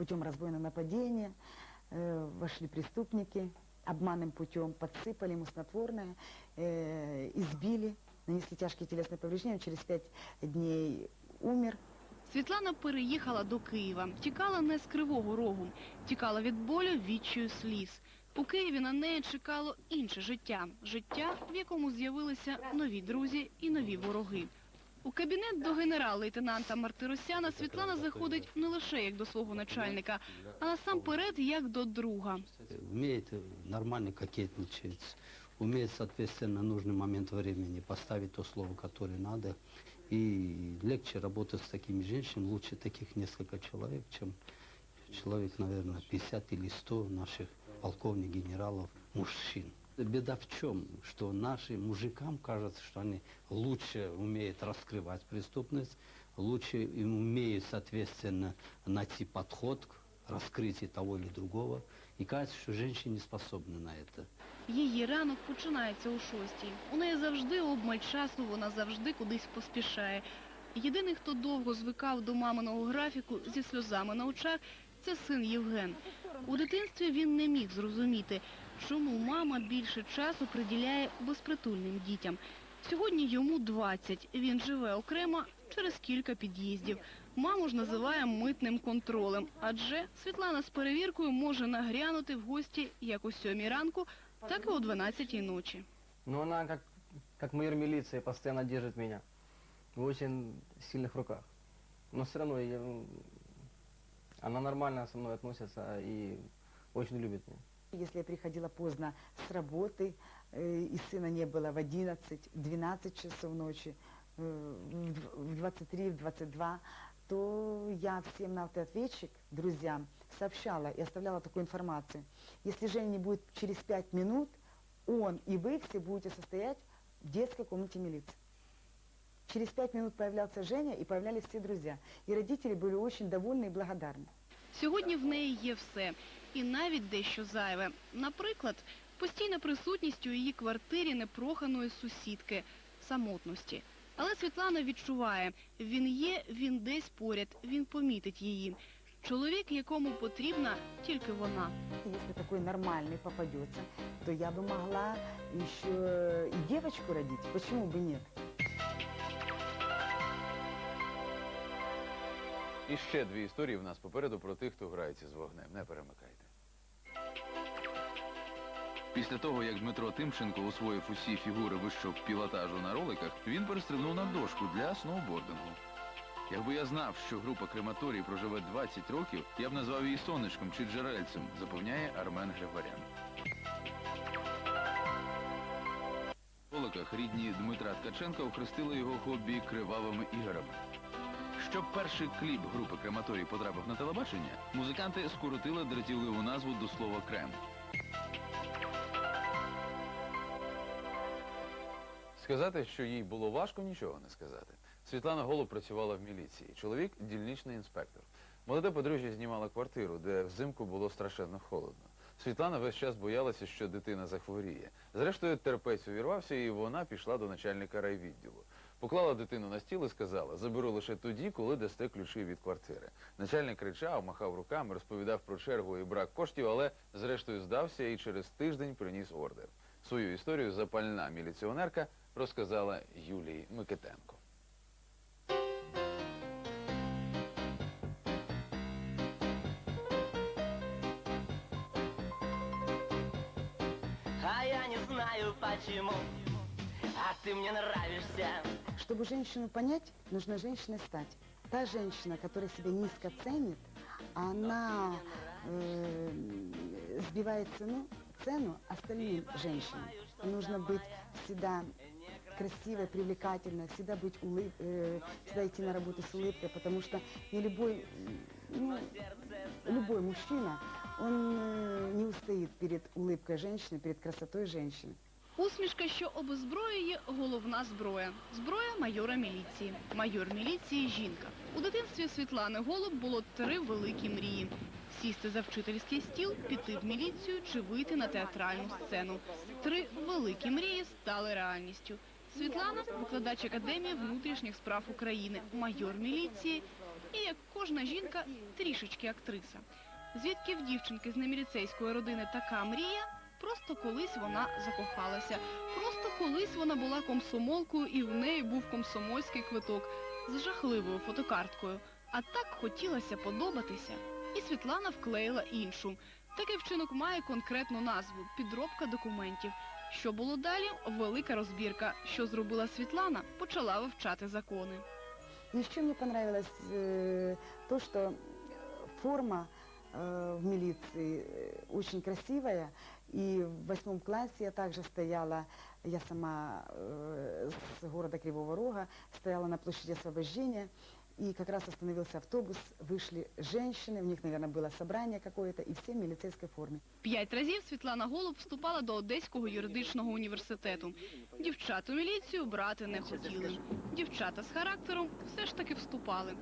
путем разбойного нападения, э, вошли преступники, обманным путем подсыпали ему снотворное, э, избили, нанесли тяжкие телесные повреждения, он через пять дней умер. Світлана переїхала до Києва. Тікала не з Кривого Рогу. Тікала від болю, відчаю сліз. У Києві на неї чекало інше життя. Життя, в якому з'явилися нові друзі і нові вороги. У кабінет до генерал-лейтенанта Мартиросяна Світлана заходить не лише як до свого начальника, а насамперед як до друга. э, нормально кокетничать, умеет, соответственно, на нужный момент времени поставить то слово, которое надо. И легче работать с такими женщинами, лучше таких несколько человек, чем человек, наверное, 50 или 100 наших полковников, генералов, мужчин Беда в чем? Что нашим мужикам кажется, что они лучше умеют раскрывать преступность, лучше им умеют, соответственно, найти подход к раскрытию того или другого. И кажется, что женщины не способны на это. Її ранок починається о шостій. У неї завжди обмаль часу, вона завжди кудись поспішає. Єдиний, хто довго звикав до маминого графіку зі сльозами на очах, це син Євген. У дитинстві він не міг зрозуміти, чому мама більше часу приділяє безпритульним дітям. Сьогодні йому 20, він живе окремо через кілька під'їздів. Маму ж називає митним контролем, адже Світлана з перевіркою може нагрянути в гості як о сьомій ранку, так і о 12 ночі. Но она как, как майор милиции постоянно держит меня в очень сильных руках. Но все равно я, м, она нормально со мной относится и очень любит меня. Если я приходила поздно с работы, э, и сына не было в 11-12 часов ночи, э, в 23, в 22, то я всем на автоответчик, друзьям, сообщала и оставляла такую информацию. Если Женя не будет через 5 минут, он и вы все будете состоять в детской комнате милиции. Через пять минут появлялся Женя и появлялись все друзья. И родители были очень довольны и благодарны. Сьогодні в неї є все, і навіть дещо зайве. Наприклад, постійна присутність у її квартирі непроханої сусідки, самотності. Але Світлана відчуває, він є, він десь поряд, він помітить її. Чоловік, якому потрібна тільки вона. Если такой нормальный попадется, то я бы могла еще и девочку родить. Почему бы нет? І ще дві історії в нас попереду про тих, хто грається з вогнем. Не перемикайте. Після того, як Дмитро Тимченко освоїв усі фігури вищого пілотажу на роликах, він перестрибнув на дошку для сноубордингу. Якби я знав, що група крематорій проживе 20 років, я б назвав її сонечком чи джерельцем, запевняє Армен Григорян. В роликах рідні Дмитра Ткаченка охрестили його хобі кривавими іграми. Щоб перший кліп групи Крематорій потрапив на телебачення, музиканти скоротили дратівливу назву до слова крем. Сказати, що їй було важко, нічого не сказати. Світлана Голуб працювала в міліції. Чоловік дільничний інспектор. Молоде подружжя знімала квартиру, де взимку було страшенно холодно. Світлана весь час боялася, що дитина захворіє. Зрештою, терпець увірвався, і вона пішла до начальника райвідділу. Поклала дитину на стіл і сказала, заберу лише тоді, коли дасте ключі від квартири. Начальник кричав, махав руками, розповідав про чергу і брак коштів, але зрештою здався і через тиждень приніс ордер. Свою історію запальна міліціонерка розказала Юлії Микитенко. А я не знаю почему, а ты мне нравишься. Чтобы женщину понять, нужно женщиной стать. Та женщина, которая себя низко ценит, она э, сбивает цену, цену остальным женщинам. Нужно быть всегда красивой, привлекательной, всегда быть улыб, э, всегда идти на работу с улыбкой, потому что не любой, ну, любой мужчина, он э, не устоит перед улыбкой женщины, перед красотой женщины. Усмішка, що обезброює головна зброя. Зброя майора міліції. Майор міліції жінка. У дитинстві Світлани Голуб було три великі мрії: сісти за вчительський стіл, піти в міліцію чи вийти на театральну сцену. Три великі мрії стали реальністю. Світлана, викладач Академії внутрішніх справ України, майор міліції, і як кожна жінка, трішечки актриса. Звідки в дівчинки з неміліцейської родини така мрія? Просто колись вона закохалася. Просто колись вона була комсомолкою і в неї був комсомольський квиток з жахливою фотокарткою. А так хотілося подобатися. І Світлана вклеїла іншу. Такий вчинок має конкретну назву підробка документів. Що було далі? Велика розбірка. Що зробила Світлана? Почала вивчати закони. Но еще мне понравилось э, то, что форма в милиции э, очень красивая. И в восьмом классе я также стояла, я сама э, с города Кривого Рога, стояла на площади Освобождения. И как раз остановился автобус, вышли женщины, у них, наверное, было собрание какое-то, и все в милицейской форме. П'ять разів Світлана Голуб вступала до Одеського юридичного університету. Дівчат у міліцію брати не хотіли. Дівчата з характером все ж таки вступали.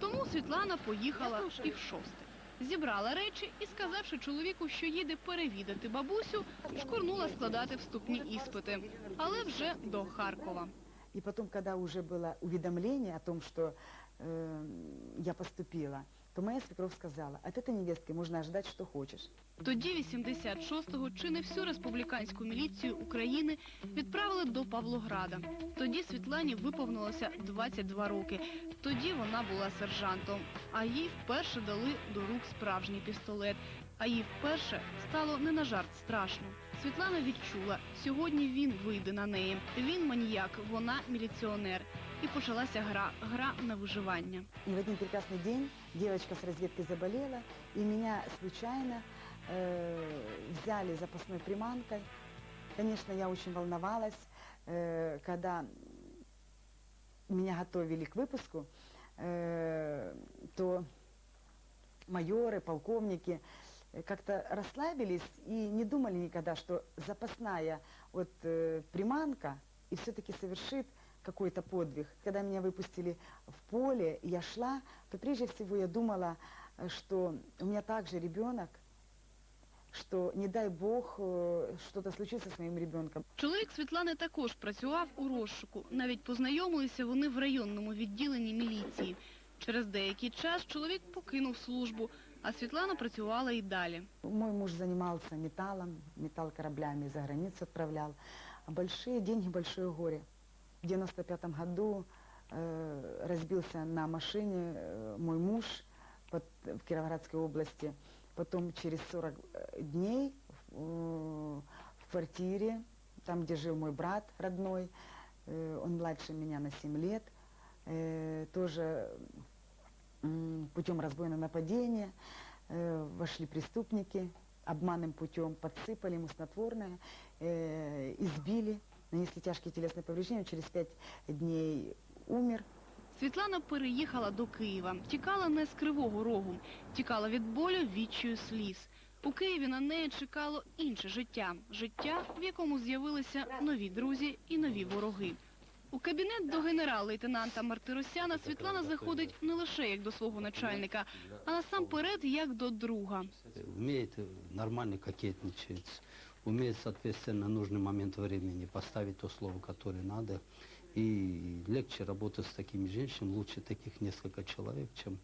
Тому Світлана поїхала і в шосте. Зібрала речі і, сказавши чоловіку, що їде перевідати бабусю, шкурнула складати вступні іспити. Але вже до Харкова. І потім, коли вже було повідомлення о том, що э, я поступила, то моя свекровь сказала, от этой невестки можно ожидать, что хочешь. Тоді 86-го чи не всю республіканську міліцію України відправили до Павлограда. Тоді Світлані виповнилося 22 роки. Тоді вона була сержантом, а їй вперше дали до рук справжній пістолет. А їй вперше стало не на жарт страшно. Світлана відчула, сьогодні він вийде на неї. Він маніяк, вона міліціонер. І почалася гра, гра на виживання. И в один прекрасный день девочка с разведки заболела, и меня случайно э, взяли запасной приманкой. Конечно, я очень волновалась, э, когда меня готовили к выпуску, э, то майоры, полковники э, как-то расслабились и не думали никогда, что запасная вот э, приманка и все-таки совершит какой-то подвиг. Когда меня выпустили в поле, и я шла, то прежде всего я думала, э, что у меня также ребенок, что не дай бог э, что-то случится с моим ребенком. Чоловік Світлани також працював у розшуку. Навіть познайомилися вони в районному відділенні міліції. Через деякий час чоловік покинув службу, а Світлана працювала і далі. Мой муж занимался металлом, металл кораблями за границу отправлял. А большие деньги, большое горе. В 95 году э, разбился на машине э, мой муж под- в Кировоградской области. Потом через 40 э, дней э, в квартире, там, где жил мой брат родной, э, он младше меня на 7 лет, э, тоже м, путем разбойного нападения э, вошли преступники, обманным путем подсыпали ему снотворное, э, избили, нанесли тяжкие телесные повреждения, через пять дней умер. Світлана переїхала до Києва. Тікала не з Кривого Рогу. Тікала від болю, відчаю сліз. У Києві на неї чекало інше життя. Життя, в якому з'явилися нові друзі і нові вороги. У кабінет до генерал-лейтенанта Мартиросяна Світлана заходить не лише як до свого начальника, а насамперед як до друга. Умеет э, нормально кокетничать, умеет, соответственно, нужный момент времени поставить то слово, которое надо. И легче работать с такими женщинами, лучше таких несколько человек, чем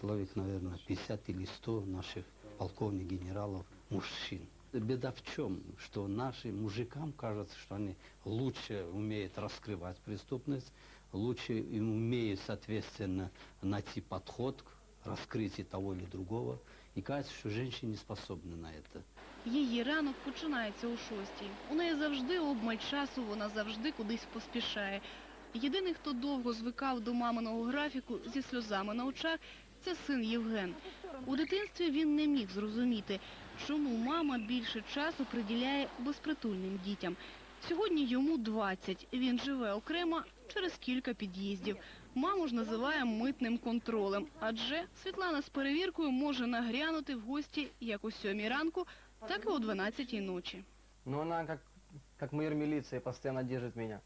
человек, наверное, 50 или 100 наших полковников, генералов, мужчин. Беда в чем? Что нашим мужикам кажется, что они лучше умеют раскрывать преступность, лучше им умеют, соответственно, найти подход к раскрытию того или другого. И кажется, что женщины не способны на это. Її ранок починається у шостій. У неї завжди обмаль часу, вона завжди кудись поспішає. Єдиний, хто довго звикав до маминого графіку зі сльозами на очах, це син Євген. У дитинстві він не міг зрозуміти, чому мама більше часу приділяє безпритульним дітям. Сьогодні йому 20, він живе окремо через кілька під'їздів. Маму ж називає митним контролем, адже Світлана з перевіркою може нагрянути в гості як о сьомій ранку, так і о 12 ночі. Но она как, как майор милиции постоянно держит меня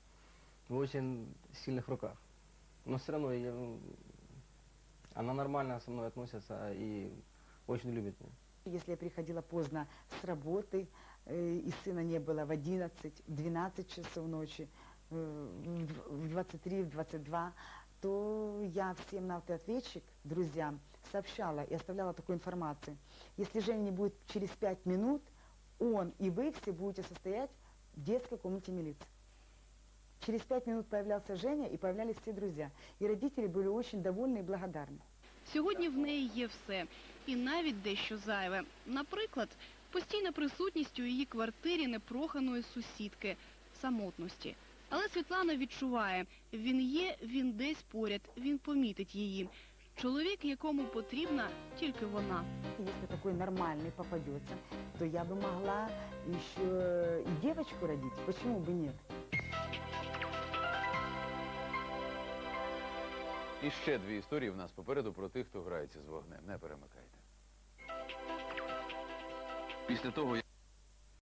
в очень сильных руках. Но все равно я, она нормально со мной относится и очень любит меня. Если я приходила поздно с работы, э, и сына не было в 11, в 12 часов ночи, э, в в 23, в 22, то я всем на автоответчик, друзьям, сообщала и оставляла такую информацию. Если Женя не будет через пять минут, он и вы все будете состоять в детской комнате милиции. Через пять минут появлялся Женя и появлялись все друзья. И родители были очень довольны и благодарны. Сьогодні в неї є все, і навіть дещо зайве. Наприклад, постійна присутність у її квартирі непроханої сусідки самотності. Але Світлана відчуває, він є, він десь поряд, він помітить її. Чоловік, якому потрібна тільки вона. Если такой нормальный попадется, то я бы могла еще и девочку родить. Почему бы нет? І ще дві історії в нас попереду про тих, хто грається з вогнем. Не перемикайте. Після того, як